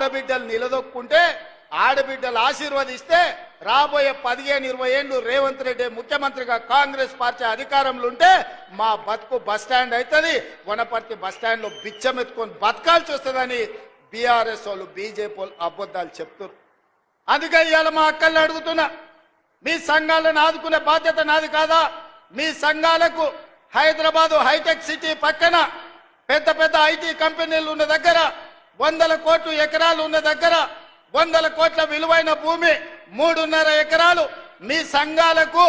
ఆడబిడ్డలు నిలదొక్కుంటే ఆడబిడ్డలు ఆశీర్వదిస్తే రాబోయే పదిహేను ఇరవై ఏళ్ళు రేవంత్ రెడ్డి ముఖ్యమంత్రిగా కాంగ్రెస్ పార్టీ అధికారంలో ఉంటే మా బతుకు బస్ స్టాండ్ అవుతుంది. వనపర్తి బస్ స్టాండ్లో బతకాల్సి వస్తుందని బీఆర్ఎస్ వాళ్ళు బీజేపీ వాళ్ళు అబద్ధాలు చెప్తున్నారు అందుకే ఇవాళ మా అక్కల్ని అడుగుతున్నా మీ సంఘాలను ఆదుకునే బాధ్యత నాది కాదా? మీ సంఘాలకు హైదరాబాదు హైటెక్ సిటీ పక్కన పెద్ద పెద్ద ఐటీ కంపెనీలు ఉన్న దగ్గర వందల కోట్లు ఎకరాలు ఉన్న దగ్గర వందల కోట్ల విలువైన భూమి మూడున్నర ఎకరాలు. మీ సంఘాలకు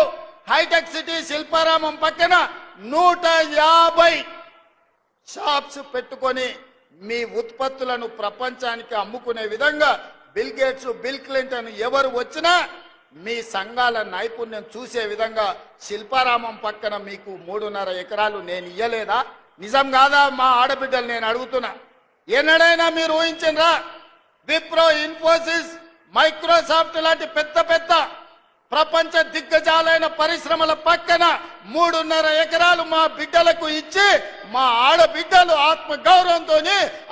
హైటెక్ సిటీ శిల్పారామం పక్కన నూట యాభై షాప్స్ పెట్టుకొని మీ ఉత్పత్తులను ప్రపంచానికి అమ్ముకునే విధంగా బిల్ గేట్స్ బిల్ క్లింటన్ ఎవరు వచ్చినా మీ సంఘాల నైపుణ్యం చూసే విధంగా శిల్పారామం పక్కన మీకు మూడున్నర ఎకరాలు నేను ఇయ్యలేదా? నిజం కాదా? మా ఆడబిడ్డలు నేను అడుగుతున్నా. ఎన్నడైనా మీరు ఊహించరా విప్రో ఇన్ఫోసిస్ మైక్రోసాఫ్ట్ లాంటి పెద్ద పెద్ద ప్రపంచ దిగ్గజాలైన పరిశ్రమల పక్కన మూడున్నర ఎకరాలు మా బిడ్డలకు ఇచ్చి మా ఆడబిడ్డలు ఆత్మగౌరవంతో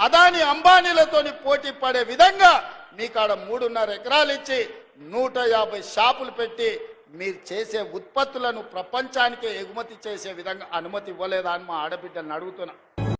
అదాని అంబానీలతోని పోటీ పడే విధంగా మీకాడ మూడున్నర ఎకరాలు ఇచ్చి నూట యాభై షాపులు పెట్టి మీరు చేసే ఉత్పత్తులను ప్రపంచానికి ఎగుమతి చేసే విధంగా అనుమతి ఇవ్వలేదా అని మా ఆడబిడ్డలను అడుగుతున్నా.